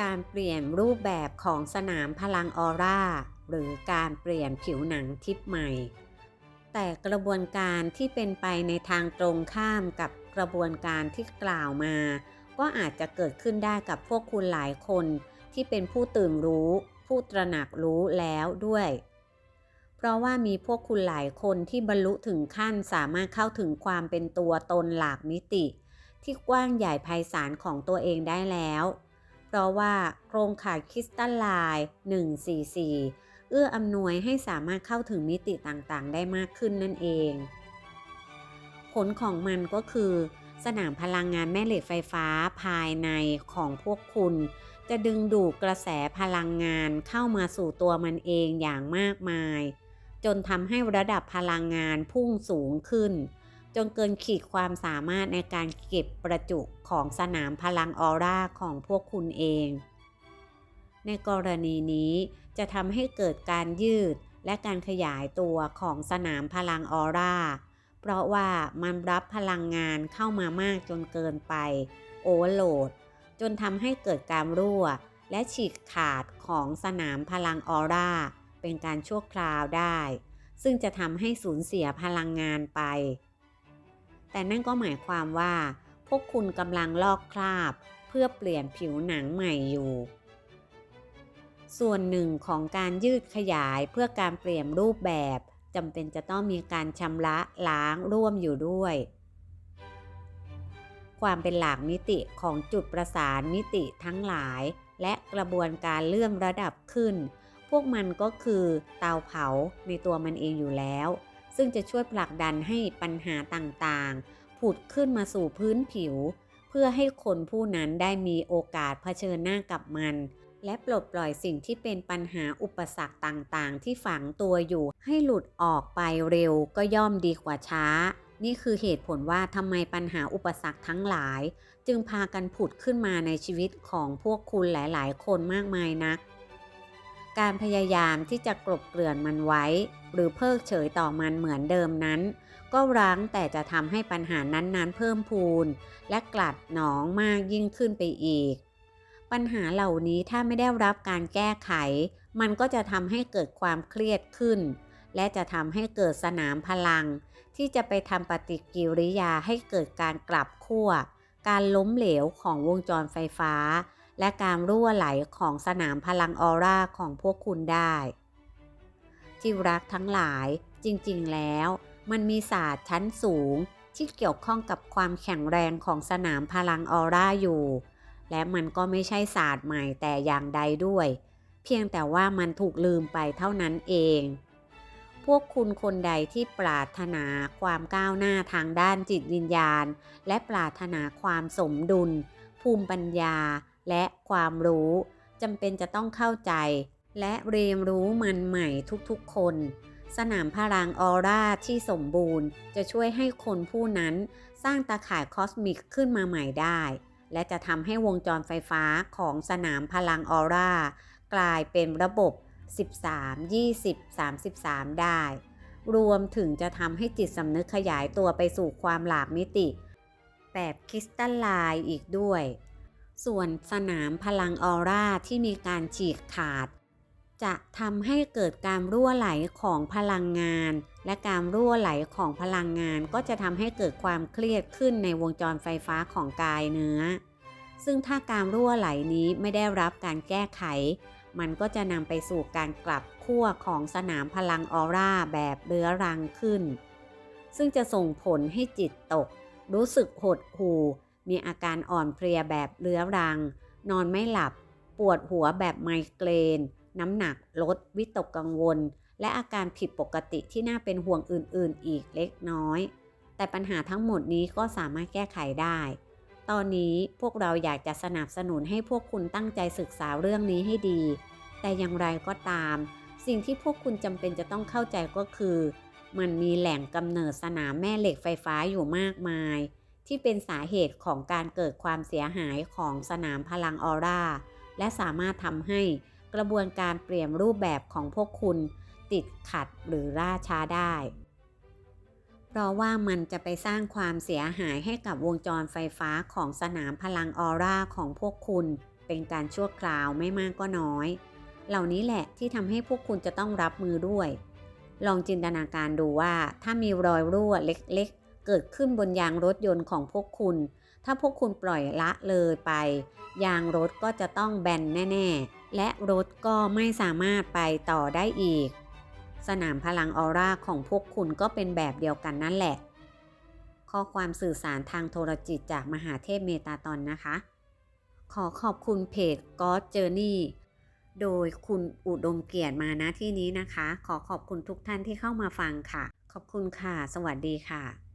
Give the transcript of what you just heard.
การเปลี่ยนรูปแบบของสนามพลังออร่า หรือการเปลี่ยนผิวหนังทิพย์ใหม่ แต่กระบวนการที่เป็นไปในทางตรงข้ามกับกระบวนการที่กล่าวมา ก็อาจจะเกิดขึ้นได้กับพวกคุณหลายคนที่เป็นผู้ตื่นรู้ ผู้ตระหนักรู้แล้วด้วย เพราะว่ามีพวกคุณหลายคนที่บรรลุถึงขั้นสามารถเข้าถึงความเป็นตัวตนหลากมิติ ที่กว้างใหญ่ไพศาลของตัวเองได้แล้ว เพราะว่าโครงข่ายคริสตัลไลน์144 เอื้ออำนวยให้สามารถเข้าถึงมิติต่างๆ ได้มากขึ้นนั่นเอง ผลของมันก็คือ สนามพลังงานแม่เหล็กไฟฟ้าภายในของพวกคุณ จะดึงดูดกระแสพลังงานเข้ามาสู่ตัวมันเองอย่างมากมาย จนทำให้ระดับพลังงานพุ่งสูงขึ้น จนเกินขีดความสามารถในการเก็บประจุของสนามพลังออร่าของพวกคุณเอง ในกรณีนี้จะทำให้เกิดการยืดและการขยายตัวของสนามพลังออร่า เพราะว่ามันรับพลังงานเข้ามามากจนเกินไป โอเวอร์โหลด จนทำให้เกิดการรั่ว และฉีกขาดของสนามพลังออร่า เป็นการชั่วคราวได้ ซึ่งจะทำให้สูญเสียพลังงานไป แต่นั่นก็หมายความว่า พวกคุณกำลังลอกคราบ เพื่อเปลี่ยนผิวหนังใหม่อยู่ ส่วนหนึ่งของการยืดขยายเพื่อการเปลี่ยนรูปแบบจำเป็นจะต้องมีการชำระล้างร่วมอยู่ด้วย ความเป็นหลากมิติของจุดประสานมิติทั้งหลาย และกระบวนการเลื่อนระดับขึ้น พวกมันก็คือเตาเผาในตัวมันเองอยู่แล้ว ซึ่งจะช่วยผลักดันให้ปัญหาต่างๆ ผุดขึ้นมาสู่พื้นผิว เพื่อให้คนผู้นั้นได้มีโอกาสเผชิญหน้ากับมัน และปลดปล่อยสิ่งที่เป็นปัญหาอุปสรรคต่างๆ ที่ฝังตัวอยู่ ให้หลุดออกไปเร็วก็ย่อมดีกว่าช้า นี่คือเหตุผลว่าทำไมปัญหาอุปสรรคทั้งหลาย จึงพากันผุดขึ้นมาในชีวิตของพวกคุณหลายๆ คนมากมายนัก การพยายามที่จะกลบเกลื่อนมันไว้ หรือเพิกเฉยต่อมันเหมือนเดิมนั้น ก็รั้งแต่จะทำให้ปัญหานั้นๆ เพิ่มพูน และกลัดหนองมากยิ่งขึ้นไปอีก ปัญหาเหล่านี้ถ้าไม่ได้รับการแก้ไข มันก็จะทำให้เกิดความเครียดขึ้น และจะทำให้เกิดสนามพลัง ที่จะไปทำปฏิกิริยาให้เกิดการกลับขั้วการล้มเหลวของวงจรไฟฟ้า และการรั่วไหลของสนามพลังออร่าของพวกคุณได้ ที่รักทั้งหลายจริงๆแล้วมันมีศาสตร์ชั้นสูงที่เกี่ยวข้องกับความแข็งแรงของสนามพลังออร่าอยู่ และมันก็ไม่ใช่ศาสตร์ใหม่แต่อย่างใดด้วย เพียงแต่ว่ามันถูกลืมไปเท่านั้นเอง พวกคุณคนใดที่ปรารถนาความก้าวหน้าทางด้านจิตวิญญาณ และปรารถนาความสมดุล ภูมิปัญญา และความรู้จำเป็นจะต้องเข้าใจ และเรียนรู้มันใหม่ทุกๆคน สนามพลังออร่าที่สมบูรณ์ จะช่วยให้คนผู้นั้นสร้างตาข่ายคอสมิกขึ้นมาใหม่ได้ และจะทำให้วงจรไฟฟ้าของสนามพลังออร่ากลายเป็นระบบ 13 20 33 ได้ รวมถึงจะทำให้จิตสำนึกขยายตัวไปสู่ความหลากมิติ แบบคริสตัลไลน์อีกด้วย ส่วนสนามพลังออร่าที่มีการฉีกขาด จะทำให้เกิดการรั่วไหลของพลังงาน และการรั่วไหลของพลังงานก็จะทำให้เกิดความเครียดขึ้นในวงจรไฟฟ้าของกายเนื้อ ซึ่งถ้าการรั่วไหลนี้ไม่ได้รับการแก้ไข มันก็จะนำไปสู่การกลับขั้วของสนามพลังออร่าแบบเรื้อรังขึ้น ซึ่งจะส่งผลให้จิตตก รู้สึกหดหู่ มีอาการอ่อนเพลียแบบเรื้อรัง นอนไม่หลับ ปวดหัวแบบไมเกรน น้ำหนักลด วิตกกังวล และอาการผิดปกติที่น่าเป็นห่วงอื่น ๆ อีกเล็กน้อย แต่ปัญหาทั้งหมดนี้ก็สามารถแก้ไขได้ ตอนนี้พวกเราอยากจะสนับสนุนให้พวกคุณตั้งใจศึกษาเรื่องนี้ให้ดี แต่อย่างไรก็ตาม สิ่งที่พวกคุณจำเป็นจะต้องเข้าใจก็คือ มันมีแหล่งกำเนิดสนามแม่เหล็กไฟฟ้าอยู่มากมาย ที่เป็นสาเหตุของการเกิดความเสียหายของสนามพลังออร่า และสามารถทำให้กระบวนการเปลี่ยนรูปแบบของพวกคุณติดขัดหรือล่าช้าได้ เพราะว่ามันจะไปสร้างความเสียหายให้กับวงจรไฟฟ้าของสนามพลังออร่าของพวกคุณ เป็นการชั่วคราวไม่มากก็น้อย เหล่านี้แหละที่ทำให้พวกคุณจะต้องรับมือด้วย ลองจินตนาการดูว่าถ้ามีรอยรั่วเล็ก เกิดขึ้นบนยางรถยนต์ของพวกคุณ ถ้าพวกคุณปล่อยละเลยไป ยางรถก็จะต้องแบนแน่ ๆ และรถก็ไม่สามารถไปต่อได้อีก สนามพลังออร่าของพวกคุณก็เป็นแบบเดียวกันนั่นแหละ ข้อความสื่อสารทางโทรจิตจากมหาเทพเมตาตอนนะคะ ขอขอบคุณเพจ God Journey โดยคุณอุดมเกียรติมาณที่นี้นะคะ ขอขอบคุณทุกท่านที่เข้ามาฟังค่ะ ขอบคุณค่ะ สวัสดีค่ะ